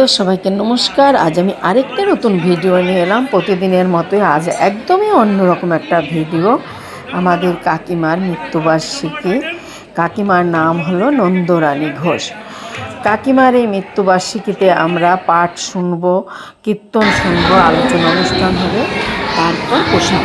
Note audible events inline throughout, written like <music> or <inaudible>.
তো সবাইকে নমস্কার। আজ আমি আরেকটা নতুন ভিডিও নিয়ে এলাম। প্রতিদিনের মতোই আজ একদমই অন্যরকম একটা ভিডিও। আমাদের কাকিমার মৃত্যুবার্ষিকী। কাকিমার নাম হলো নন্দরানী ঘোষ। কাকিমার এই মৃত্যুবার্ষিকীতে আমরা পাঠ শুনব, কীর্তন শুনব, আলোচনা অনুষ্ঠান হবে, তারপর পোশাক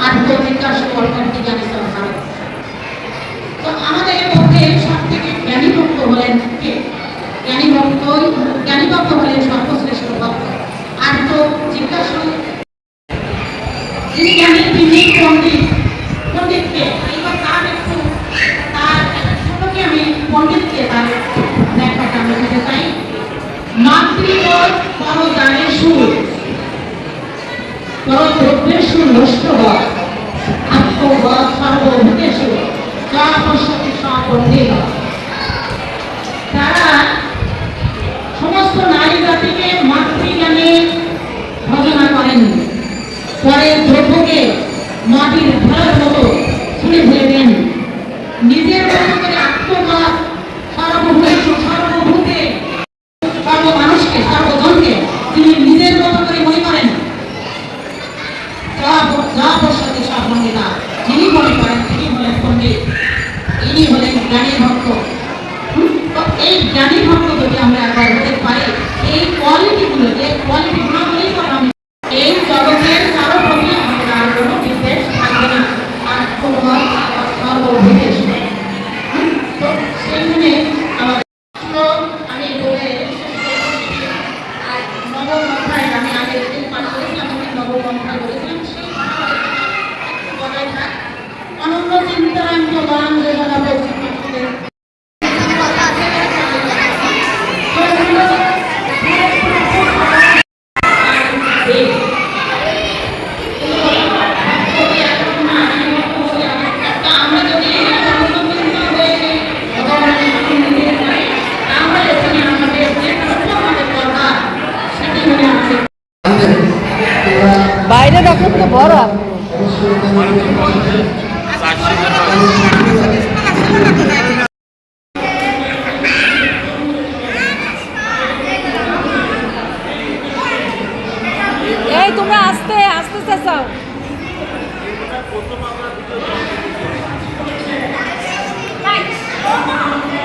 তারা তদন্তে মান করা। সংকীর্তিত হোক আধ্যাত্মিক সরকারটি জানিত হবে তো আমাদের মধ্যে সব থেকে জ্ঞানী ভক্ত হলেন জ্ঞানী ভক্ত জ্ঞানী ভক্ত হলেন সর্বশ্রেষ্ঠ ভক্ত আর আমি পণ্ডিতকে তার ব্যাখ্যাটা আমি চাই। মাতৃবোধ বড় জানে সুর পরদ্রব্যেষু নষ্টবৎ আত্মবৎ সর্বভূতেষু যা পশ্যতি সপন্ডিত তারা সমস্ত নারী জাতিকে মাতৃজ্ঞানে ভজনা করেন পরে দ্রব্যকে মাটির ভরার মতো ছুঁড়ে ফেলে দেন নিজের মতো করে আত্মবৎ সর্বভূতেষু সর্বভূতে সর্ব মানুষকে সর্বজনকে তিনি নিজের মতো করে মনে করেন যা যা বসতে সব মহিলা যিনি মনে করেন তিনি হলেন পণ্ডিত ইনি হলেন জ্ঞানী ভক্ত হুম, তো এই জ্ঞানী ভক্ত যদি আমরা একবার হতে পারি এই কোয়ালিটিগুলো যে কোয়ালিটি গুণাবলীর কথা আমি এই জগতের কারও প্রতি আমাদের আর কোনো বিদ্বেষ থাকবে না আর কোনো সর্ববিদেশ তো সেইখানে আমার আমি বলে আর নবম অধ্যায় আমি আগে একদিন পাঠ করেছিলাম আমি নবম অধ্যায় বলেছিলাম সেই একটু বলাই থাক অনন্য চিন্তারান্ত গান যেগুলো বলছি আমরা যদি আমরা এখানে আমাদের যে আমাদের দরকার সেটি হলে আমাদের বাইরে দেখেন তো ভরা। এই তোমরা আস্তে আস্তে চেঁচাও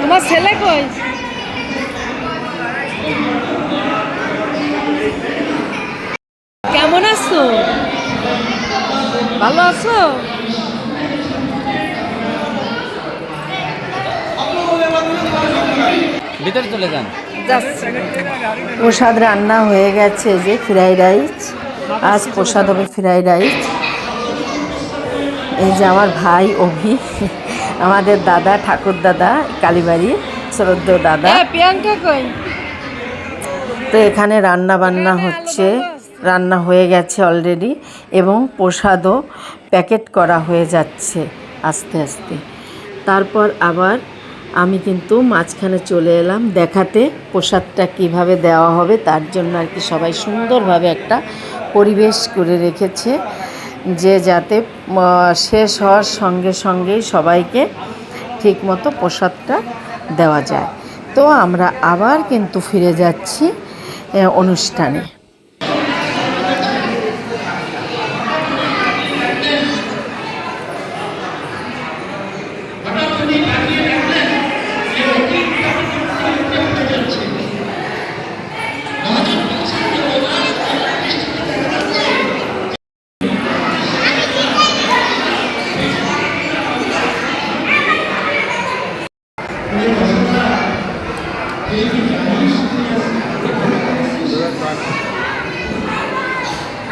তোমার ছেলে কই? কেমন আছো? ভালো আছো? ভিতরে চলে যান। প্রসাদ রান্না হয়ে গেছে যে ফ্রাইড রাইস আজ প্রসাদ হবে ফ্রাইড রাইস। এই যে আমার ভাই অভি আমাদের দাদা ঠাকুর দাদা কালীবাড়ি শ্রদ্ধ দাদা। তো এখানে রান্না বান্না হচ্ছে রান্না হয়ে গেছে অলরেডি এবং প্রসাদও প্যাকেট করা হয়ে যাচ্ছে আস্তে আস্তে। তারপর আবার আমি কিন্তু মাঝখানে চলে এলাম দেখাতে, প্রসাদটা কীভাবে দেওয়া হবে তার জন্য আর কি সবাই সুন্দরভাবে একটা পরিবেশ করে রেখেছে যে যাতে শেষ হওয়ার সঙ্গে সঙ্গেই সবাইকে ঠিকমতো প্রসাদটা দেওয়া যায়। তো আমরা আবার কিন্তু ফিরে যাচ্ছি অনুষ্ঠানে।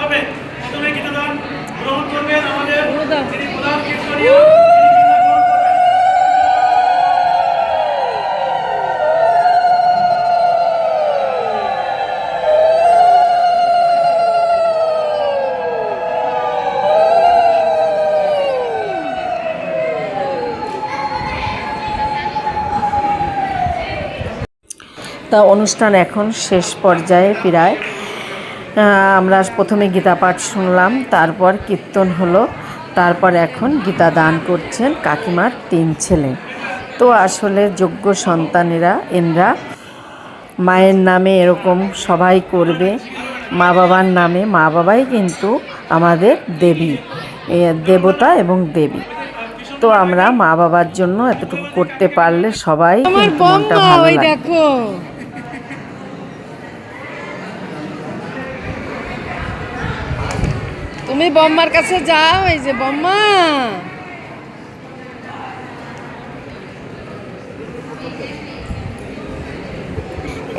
হবে প্রথমে গ্রহণ করবেন আমাদের যিনি প্রধান কীর্তনীয় তিনি। তা অনুষ্ঠান এখন শেষ পর্যায়ে প্রায় আমরা প্রথমে গীতা পাঠ শুনলাম তারপর কীর্তন হলো তারপর এখন গীতা দান করছেন কাকিমার তিন ছেলে। তো আসলে যোগ্য সন্তানেরা এনরা মায়ের নামে এরকম সবাই করবে মা বাবার নামে মা বাবাই কিন্তু আমাদের দেবী দেবতা এবং দেবী। তো আমরা মা বাবার জন্য এতটুকু করতে পারলে সবাই মনটা ভালো লাগে। তুমি বম্মার কাছে যাও, এই যে বম্মা।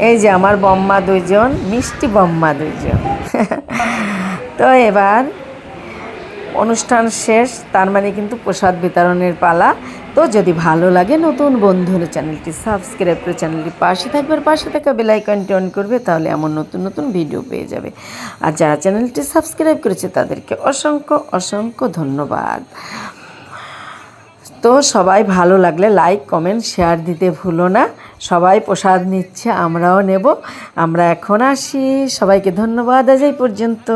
এই যে আমার বম্মা দুইজন, মিষ্টি বম্মা দুইজন। <laughs> তো এবার অনুষ্ঠান শেষ, তার মানে কিন্তু প্রসাদ বিতরণের পালা। তো যদি ভালো লাগে নতুন বন্ধুর চ্যানেলটি সাবস্ক্রাইব করে চ্যানেলটি পাশে থাকবে, আর পাশে থাকা বেলাইকনটি অন করবে, তাহলে এমন নতুন নতুন ভিডিও পেয়ে যাবে। আর যারা চ্যানেলটি সাবস্ক্রাইব করেছে, তাদেরকে অসংখ্য অসংখ্য ধন্যবাদ। তো সবাই ভালো লাগলে লাইক কমেন্ট শেয়ার দিতে ভুলো না। সবাই প্রসাদ নিচ্ছে, আমরাও নেব। আমরা এখন আসি। সবাইকে ধন্যবাদ। আজ এই পর্যন্ত।